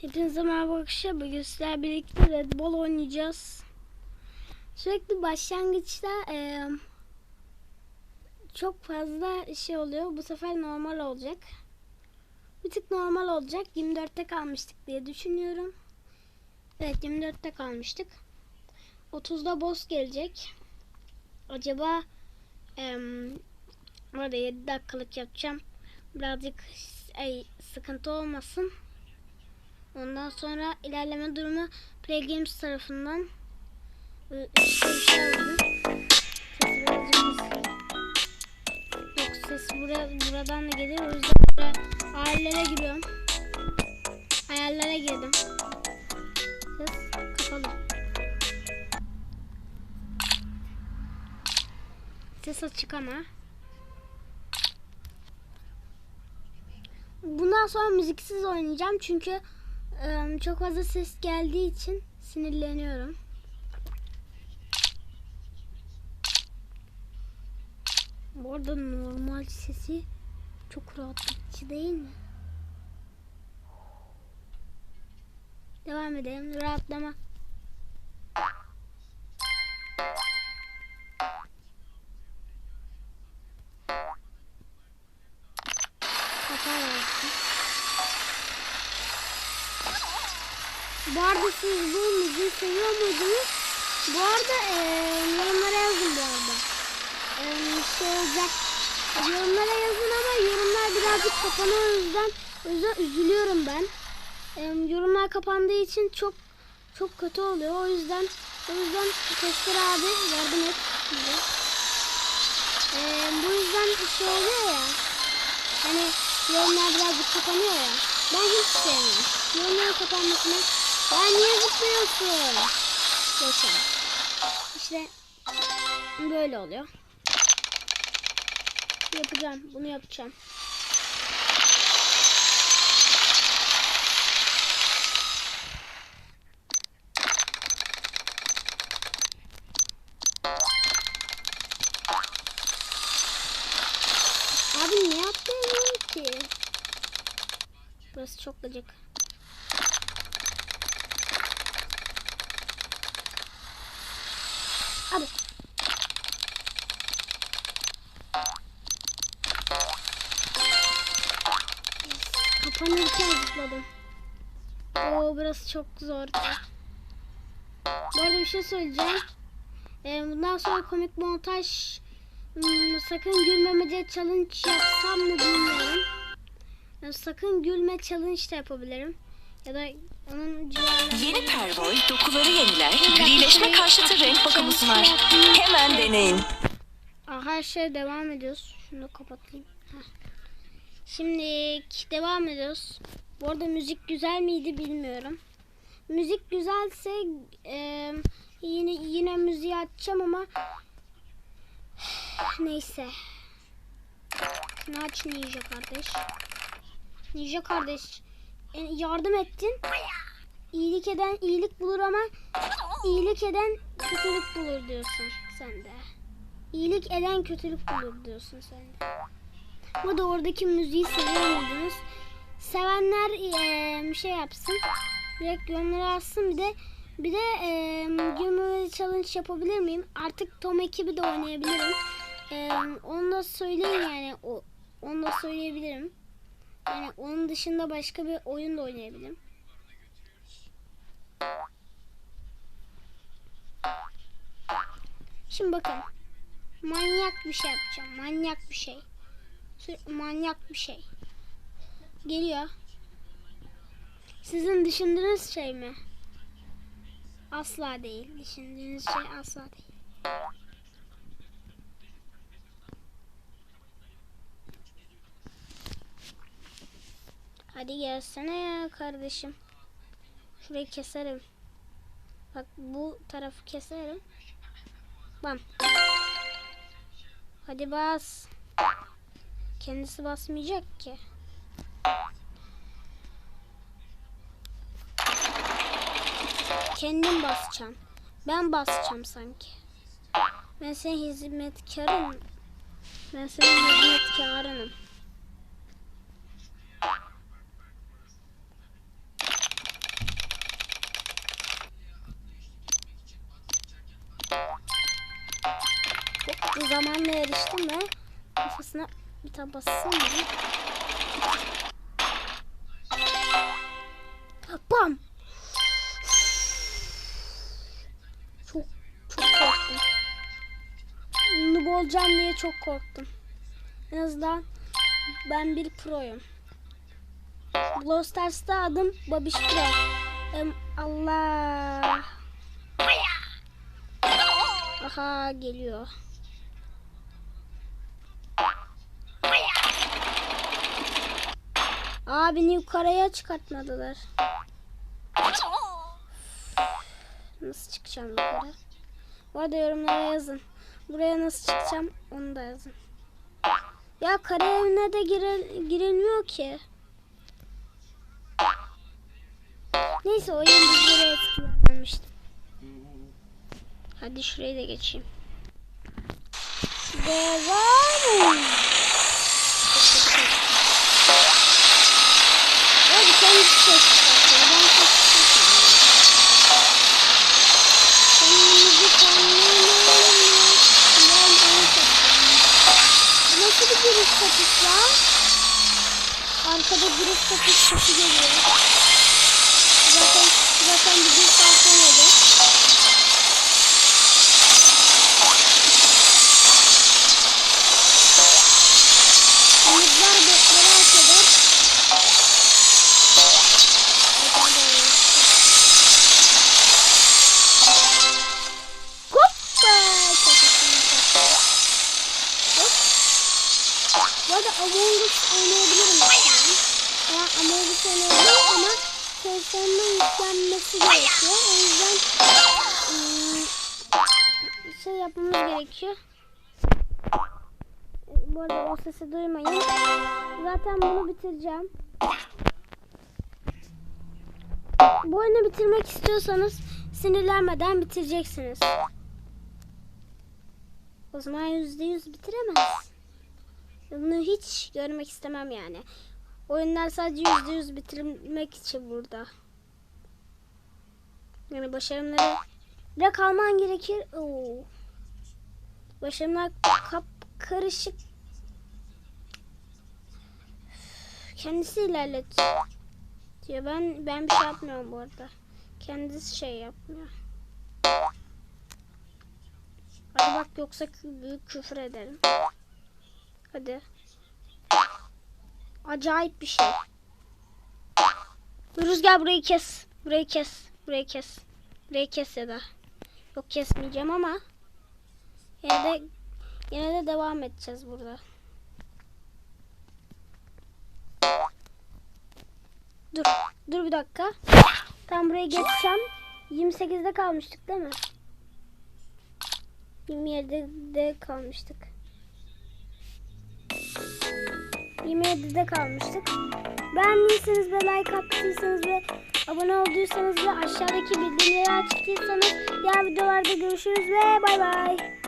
Hepinize merhaba arkadaşlar. Bugün sizlerle birlikte Red Bull oynayacağız. Sürekli başlangıçta eee, çok fazla şey oluyor. Bu sefer normal olacak. Bir tık normal olacak. 24'te kalmıştık diye düşünüyorum. Evet 24'te kalmıştık. 30'da boss gelecek. Acaba eee orada 7 dakikalık yapacağım. Birazcık ay, sıkıntı olmasın. Ondan sonra ilerleme durumu Play Games tarafından e, Yok ses buraya, buradan da gelir. O yüzden buraya ayarlara giriyorum. Ayarlara girdim. Ses kapalı. Ses açık ama. Bundan sonra müziksiz oynayacağım çünkü çok fazla ses geldiği için sinirleniyorum. Bu arada normal sesi çok rahatlatıcı değil mi? Devam edelim. Rahatlama. Bu arada siz bu müziği seviyor muydunuz? Bu arada eee yorumlara yazın bu arada. Eee şey. Yorumlara yazın ama yorumlar birazcık kapanıyor o yüzden, o yüzden üzülüyorum ben. Eee, yorumlar kapandığı için çok çok kötü oluyor. O yüzden o yüzden Tester abi yardım et bize. Eee, bu yüzden şey oluyor ya. Hani yorumlar birazcık kapanıyor ya. Ben hiç sevmiyorum. Yorumların kapanmasını ya niye zıplıyorsun? Geçen. İşte böyle oluyor. Yapacağım. Bunu yapacağım. Abi niye atlayamıyorum ki? Burası çok gıcık. Abi. Kapanırken zıpladım. Oo burası çok zor. Bu arada bir şey söyleyeceğim. Ee, bundan sonra komik montaj hmm, sakın gülmemece challenge yapsam mı bilmiyorum. Yani sakın gülme challenge de yapabilirim. Ya da onun. Yeni Pervoy dokuları yeniler, grileşme karşıtı renk bakımı sunar. Hemen deneyin. Aa, her şey devam ediyoruz. Şunu da kapatayım. Heh. Şimdi devam ediyoruz. Bu arada müzik güzel miydi bilmiyorum. Müzik güzelse e, yine yine müziği açacağım ama neyse. Şunu aç Ninja kardeş. Ninja kardeş yardım ettin. İyilik eden iyilik bulur ama iyilik eden kötülük bulur diyorsun sen de. İyilik eden kötülük bulur diyorsun sen de. Bu da oradaki müziği seviyor muydunuz? Sevenler bir şey yapsın. Direkt yorumlara yazsın. Bir de bir de eee gülmemeli challenge yapabilir miyim? Artık Tom ekibi de oynayabilirim. Eee onu da söyleyin yani. O, onu da söyleyebilirim. Yani onun dışında başka bir oyun da oynayabilirim. Şimdi bakın. Manyak bir şey yapacağım. Manyak bir şey. Manyak bir şey. Geliyor. Sizin düşündüğünüz şey mi? Asla değil. Düşündüğünüz şey asla değil. Hadi gelsene ya kardeşim. Şurayı keserim. Bak bu tarafı keserim. Bam. Hadi bas. Kendisi basmayacak ki. Kendim basacağım. Ben basacağım sanki. Ben senin hizmetkarın. Ben senin hizmetkarınım. Şurasına bir tane bassam mı? Bam! Çok çok korktum. Noob olacağım diye çok korktum. En azından ben bir proyum. Brawl Stars'ta adım Babiş Pro. Allah. Aha geliyor. Aa beni yukarıya çıkartmadılar. Nasıl çıkacağım yukarı? Bu arada yorumlara yazın. Buraya nasıl çıkacağım onu da yazın. Ya kare evine de giril girilmiyor ki. Neyse oyun bizlere etkilenmişti. Hadi şurayı da geçeyim. Devam. Hadi sen bir ses çıkartıyor. Ben ses çıkartmıyorum. Kendimizi tanıyalım. Ben onu seçtim. Bu Nasıl bir giriş kapısı lan? Arkada giriş kapısı geliyor. Yüklenmesi gerekiyor. O yüzden ım, şey yapmamız gerekiyor. Bu arada o sesi duymayın. Zaten bunu bitireceğim. Bu oyunu bitirmek istiyorsanız sinirlenmeden bitireceksiniz. O zaman yüzde yüz bitiremez. Bunu hiç görmek istemem yani. Oyunlar sadece yüzde yüz bitirmek için burada. Yani başarımları bile kalman gerekir. Oo. Başarımlar kap karışık. Kendisi ilerlet diyor. Ben ben bir şey yapmıyorum bu arada. Kendisi şey yapmıyor. Hadi bak yoksa büyük küfür ederim. Hadi. Acayip bir şey. Rüzgar burayı kes. Burayı kes. Burayı kes. Burayı kes ya da. Yok kesmeyeceğim ama. Yine de yine de devam edeceğiz burada. Dur. Dur bir dakika. Tam buraya geçsem 28'de kalmıştık değil mi? 27'de kalmıştık. 27'de kalmıştık. Beğendiyseniz ve like attıysanız ve abone olduysanız ve aşağıdaki bildirimleri açtıysanız diğer videolarda görüşürüz ve bay bay.